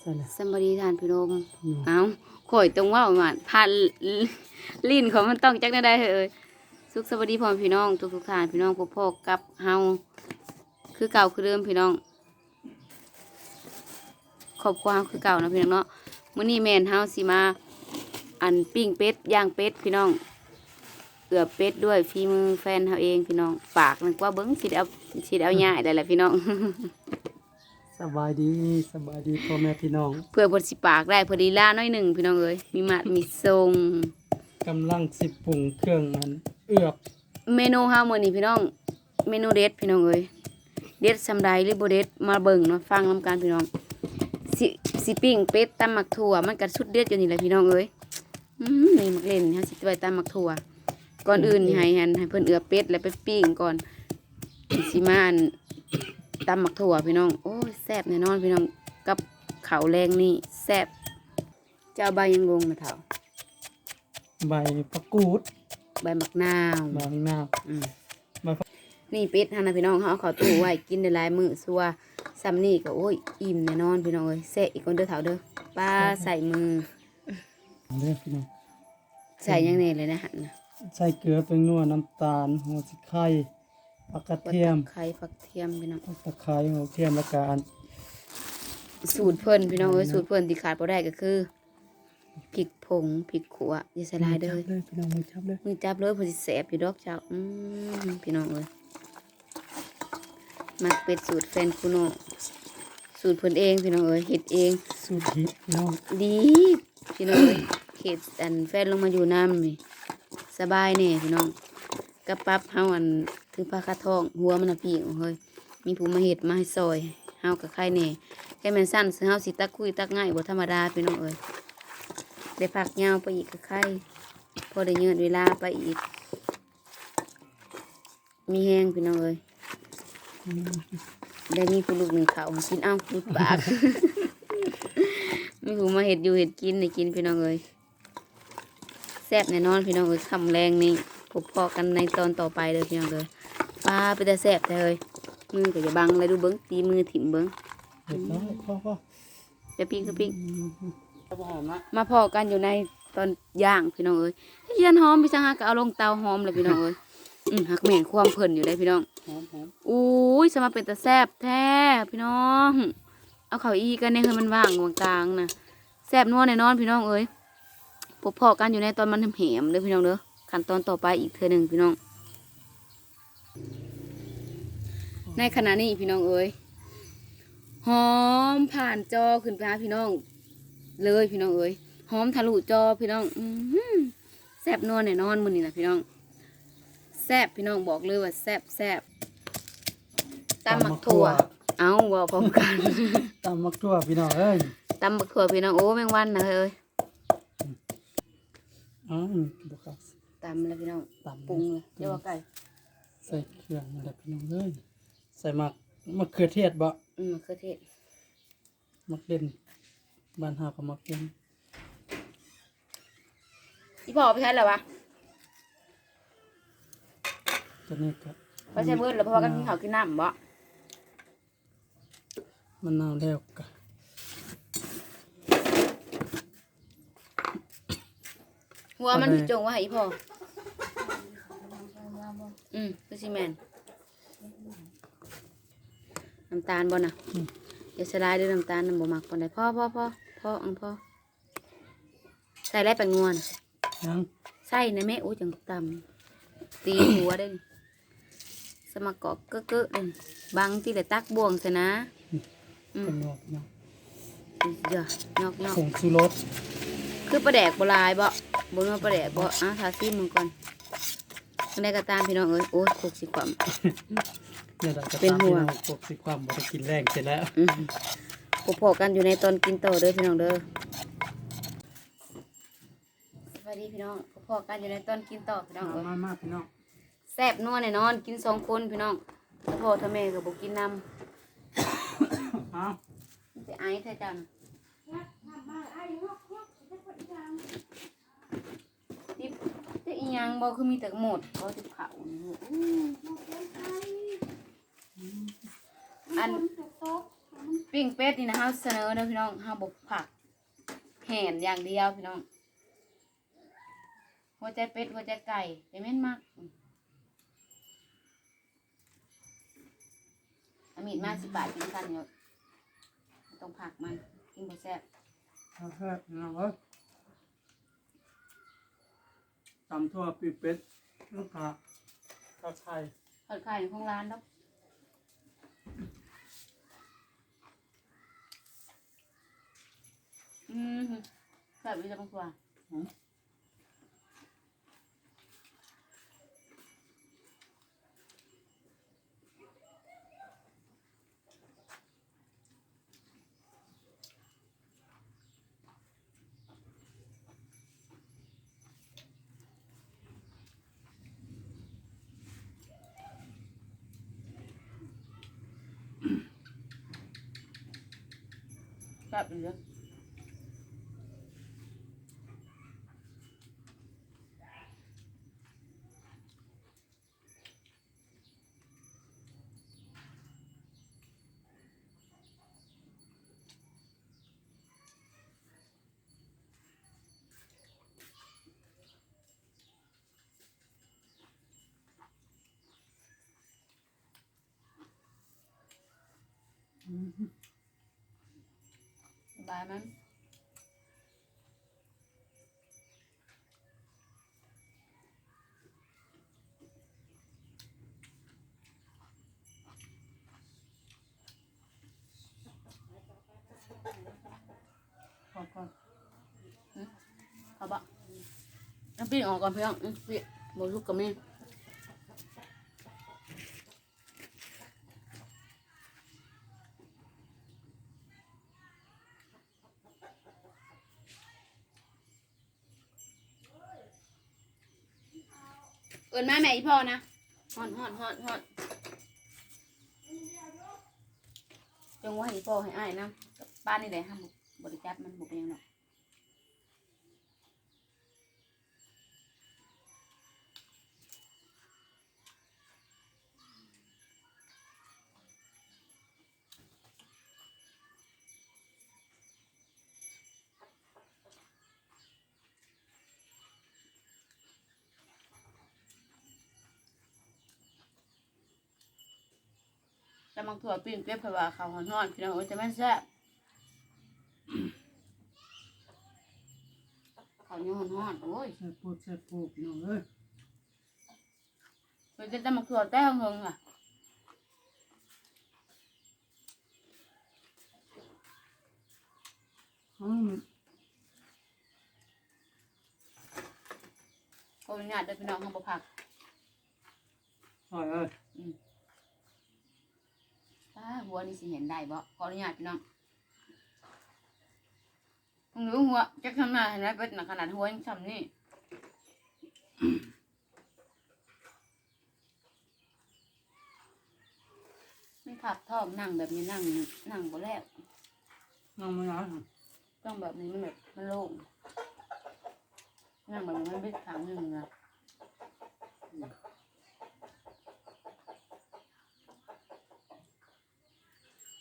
ใช่เลยสำบดีทานพี่นมอืมเอ้าข่อยตรงว่ามันพันลิ้นของมันต้องจักได้ได้เอ้ยสุขสวัสดีพ่อพี่น้อง ทุกทุกๆท่านพี่น้องพบพ่อกับเฮาคือเก่าคือเดิมพี่น้องครอบครัวเฮาคือเก่านะพี่น้องเนาะมื้อนี้แม่นเฮาสิมา อันปิ้งเป็ดย่างเป็ดพี่น้องเอือบเป็ดด้วยฝีมือแฟนเฮาเองพี่น้องปากนึกว่าเบิ้งสิได้เอาสิได้เอาย่ายได้แหละพี่น้อง สบายดีสบายดีพ่อแม่พี่น้องเพื่อเพนสิปากได้พอดีล่าน้อยหนึ่งพี่น้องเอ้ยมีมัดมีทรงกำลังสิปรุงเครื่องอันเอือบเมนูเฮามื้อนี้พี่น้อง เมนูเด็ดพี่น้องเอ้ยเด็ดสำใดหรือบ่เด็ดมาเบิ่งมาฟังนํกันพี่น้องสิสิปิ้งเป็ดตำหมักถั่วมันก็สุดเด็ดอยู่นี่แหละพี่น้องเอ้ยอืมนี่มักเล่นเฮาสิไว้ตำหมักถั่ว ก่อนอื่นนี่ให้หันให้เพิ่นเอือเป็ดแล้วไปปิ้งก่อนสิมาอัน ตำหมักถั่วพี่น้อง โอ้ยแซ่บแน่นอนพี่น้อง กับข้าวแรงนี่แซ่บเจ้าใบยังลงนะเฒ่าใบผักกูด ใบมะนาวบางนาวอืมใบผักนี่เป็ดฮะนะพี่น้องเขาเอาเขาตู้ไว้กินได้หลายมื้อซัวซ้ำนี่ก็โอ้ยอิ่มแน่นอนพี่น้องเอ้ยแซะอีกคนเด้อเถาเด้อป้าใส่มือเด้อพี่น้องใส่ยังไงเลยนะฮะนะใส่เกลือเป็นนัวน้ำตาลหัวสิไข่ ผักกระเทียมไข่ฝักเทียมพี่น้องผักตะไคร้หัวเทียมแล้วก็อันสูตรเพิ่นพี่น้องเอ้ยสูตรเพิ่นที่ขาดบ่ได้ก็คือพริกผงพริกขัวอย่าใส่หลายเด้อจับเลยพี่น้องมือจับเลยมือจับเลยเพิ่นสิแสบอยู่ดอกเจ้าอืมพี่น้องเอ้ยมักเป็ดสูตรแฟนคุโนสูตรเพิ่นเองพี่น้องเอ้ยเฮ็ดเองสูตรฮิตพี่น้องดีพี่น้องเอ้ยเขตอันแฟนลงมาอยู่น้ำนี่สบายแน่พี่น้องกระปับเฮาอัน ถึงผ้าคาทอง หัวมันน่ะพี่เฮ้ยมีผู้มาเห็ดมาให้ซอยเฮากับใครแน่แค่แม่นสั้นเฮาสิตักคุยตักง่ายบ่ธรรมดาพี่น้องเอ้ยได้พักยาวไปอีกกับใครพอได้ยืดเวลาไปอีก มีแห้งพี่น้องเอ้ยได้มีผู้ลูกหนึ่งเขากินเอ้าดูดปากมีผู้มาเห็ดอยู่เห็ดกินในกินพี่น้องเอ้ยแซ่บแน่นอนพี่น้องเอ้ยคำแรงนี่พบพอกันในตอนต่อไปเลยพี่น้องเอ้ย ปลาไปแต่แซ่บแต่เอ้ยมือก็จะบังเลยดูเบิ้งตีมือถิ่มเบิ้งเรียบร้อยพ่อพ่อจะปิ้งก็ปิ้งครับหอมนะมาพอกันอยู่ในตอนย่างพี่น้องเอ้ยเยียนหอมพี่ช่างฮะก็เอาลงเตาหอมเลยพี่น้องเอ้ยอืมหักแม่นความเพิ่นอยู่ได้พี่น้องหอมหอมอุ้ยสมาเป็นตาแซ่บแท้พี่น้อง เอาเขาวอีกันเนี่ยคือมันว่างกลางๆนะแซ่บนัวแน่นอนพี่น้องเอ้ยพบพอกันอยู่ในตอนมันแหมๆเด้อพี่น้องเด้อขั้นตอนต่อไปอีกเทื่อหนึ่งพี่น้อง ในขณะนี้พี่น้องเอ้ยหอมผ่านจอขึ้นไปหาพี่น้อง เลยพี่น้องเอ้ยหอมทะลุจอพี่น้องอือหือแซ่บนัวแน่นอนมื้อนี้นะพี่น้องแซ่บพี่น้องบอกเลยว่าแซ่บแซ่บตำหมักถั่ว เอาเว่าพร้อมกันตำมักทั่วพี่น้องเอ้ยตำหมักถั่วพี่น้องโอ้แมงวันนะเอ้ยอ้าวบุกครับตำแล้วพี่น้องตำปรุงเลยเดี๋ยวว่าไก่ใส่เครื่องนั่นแหละพี่น้องเอ้ย ใส่หมักมะเขือเทศบ่อืมมะเขือเทศมักเล่นบ้านเฮาก็มักเล่นอีพ่อไปใช้แล้ววะตัวนี้ก็ไปใช้เบิดแล้วเพราะว่ากันกินข้าวกินน้ำบ่มะนาวแล้วก็หัวมันพี่จงว่าให้อีพ่ออืมคือซีแมน น้ำตาลบ่น่ะอย่าสลายด้วยน้ำตาลน้ำบ่มักปานใดพ่อพ่อพ่อพ่ออังพ่อใส่ไรไปงวนยังใส่ในแม่อู้จังตำตีหัวได้นี่สมักเกาะเก้อเก้อเลยบางที่เลยตักบ่วงใส่นะอืมเป็นงอกเนาะเดี๋ยวยอกยอกผงชูรสคือปลาแดกโบราณบ่บนว่าปลาแดกบ่อะทาซีมึงก่อนอันใดก็ตามพี่น้องเอ้ยโอ้ยคุกสิความ เนี่ยเราจะเป็นตามห่พี่วงน้องปกสิความบ่ได้กินแรงเสร็จแล้วอืมพบพอกันอยู่ในตอนกินโตอเด้อพี่น้องเด้อสวัสดีพี่น้องพบพอกันอยู่ในตอนกินต่อพี่น้องเอ้ยมามาพี่น้องแซ่บนัวแน่นอน กินสองคนพี่น้องถ้าพ่อถ้าแม่ก็บ่กินนำเอาจะไอ้ใช่จังนี่จะอีหยังบ่คือมีแต่หมดบ่ติดเขานี่ลูกอู้อั ปิ้งเป็ดนี่นะเฮาเสนอเด้อพี่น้องเฮาบ่ผักแหนอย่างเดียวพี่น้อง หัวใจเป็ดหัวใจไก่จะแม่นมากอามีดมาสิบบาทกินกันเนาะบ่ต้องผักมันกินบ่แซ่บเอาแค่พี่น้องเอ้ยตำทั่วปีเป็ดลูกค้าข้าวไข่ทอดไข่ของร้านดอก อืมแซ่บอีจังกว่าอืมแซ่บอี บายมั้ยขอบคุณเอาบะน้ำปิ้งออกก่อนเพื่อนอื้อปิ้งหมดลูกกับแม่ เอินมาแม่อีพ่อนะฮอนฮอนฮอนฮอนจงว่าให้อีพ่อให้อ้ายนะบ้านนี่แหละห้ามบริจับมันบุกยังเนาะ จะมังถั่วปิ้งเก็บเพราะว่าเขาหอนหอนพี่น้องเอ้ยจะแม่นแซ่บเขายังหอนหอนโอ้ยแซ่บปูแซ่บปูพี่น้องเอ้ยเป็นจะมังถั่วแต้วเฮงอะอืมขออนุญาตเด้อพี่น้องเขาบ่ผักอร่อยเอ้ยป้าหัวนี่สิเห็นได้บ่ขออนุญาตพี่น้องมึงรู้หัวจักทำหน้าเห็นไหมเป็ดหนักขนาดหัวยังช้ำนี่ไม่ขับท้องนั่งแบบนี้นั่งนั่งบ่แล้วน้องไม่น้อยต้องแบบนี้มันแบบมันโล่งนั่งแบบนี้มันเป็นขางหนึ่งนะ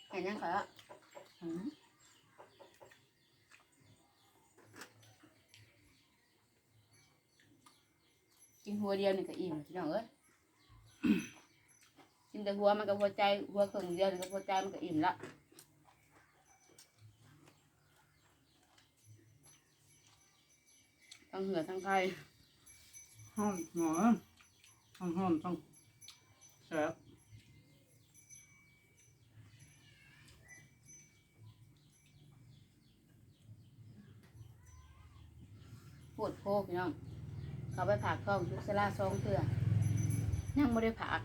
เห็นยังคะอืมกินหัวเดียวนี่ก็อิ่มพี่น้องเอ้ยกินแต่หัวมันก็หัวใจหัวครึ่งเดียวนี่ก็หัวใจมันก็อิ่มละทั้งเหือทั้งไข่หอนหมอห้อนห้อนต้องแซ่บ ปวดโพกพี่น้องเขาไปผักท้องทุกสลาซองเถื่อนั่งไม่ได้ผัก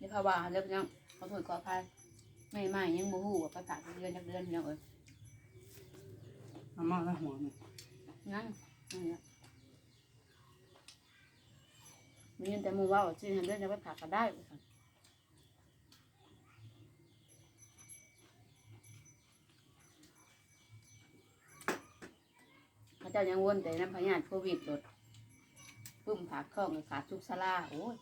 นี่ภาวะเรียบน้องเขาถอยขออภัยไม่ไม่ยังโมหูว่าไปผักเดือนจากเดือนพี่น้องเอ้ยน้ำมันและหัวนี่นั่งนั่นแหละมีเงินแต่หมูว่าว่าซื้อให้เดือนจะไปผักก็ได้ว่า เขาเจ้ายังวนแต่น้ำพยาธิโควิดหลดปุ่มผักข้องกับขาดทุกสลาโอ้ย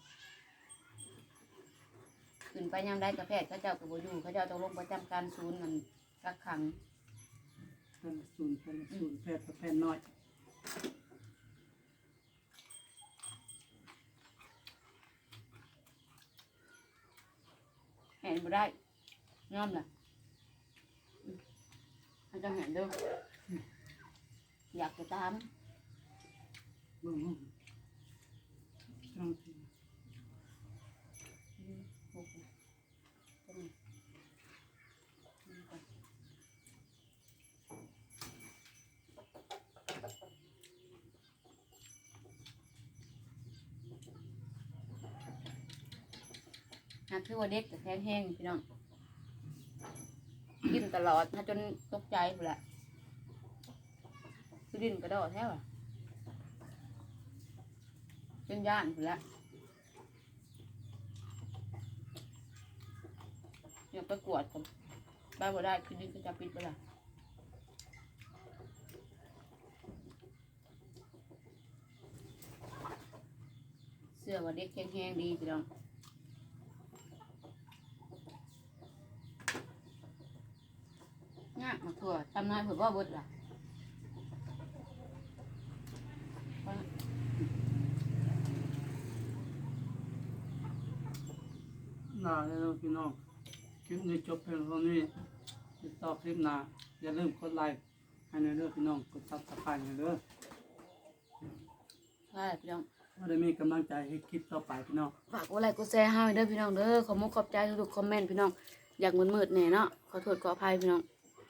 ขึ้นไปยามได้กระแพทย์เขาเจ้าก็บ่อยู่เขาเจ้าต้องลงประจำการศูนย์มันกักขังเป็นศูนย์เป็นศูนย์แพทย์ประเภทน้อยเห็นบ่ได้ยอมล่ะอืมเขาจะเห็นเด้ออ อยากจะตามเบิ่งห้องจังสิอืมโอ้โหตัวนี้นี่ก่อนหากคือว่าเด็กแต่แข็งแห้งพี่น้องดิ้นตลอดถ้าจนตกใจหมดละ คือดินกระโดดแท้ว่ะจนย่านหมดละอยากไปกวดกับบ้าบ่ได้คือดิ้นก็จะปิดไปละเสื้อว่าเด็กแข็งๆดีพี่น้องงากมาทั่วตำนานเผื่อบ่เบิดล่ะ น่าแล้วพี่น้องคลิปนี้จบเพียงเท่านี้ติดต่อคลิปหน้าอย่าลืมกดไลค์ให้ในอยเด้อพี่น้องกดซับสไครต์ให้เด้อใช่พี่น้องว่าได้มีกำลังใจให้คลิปต่อไปพี่น้องฝากกดไลค์กดแชร์ให้เด้อพี่น้องเด้อขอมุกขอบใจทุกๆคอมเมนต์พี่น้องอยากมืดๆแหน่เนาะขอโทษขออภัยพี่น้อง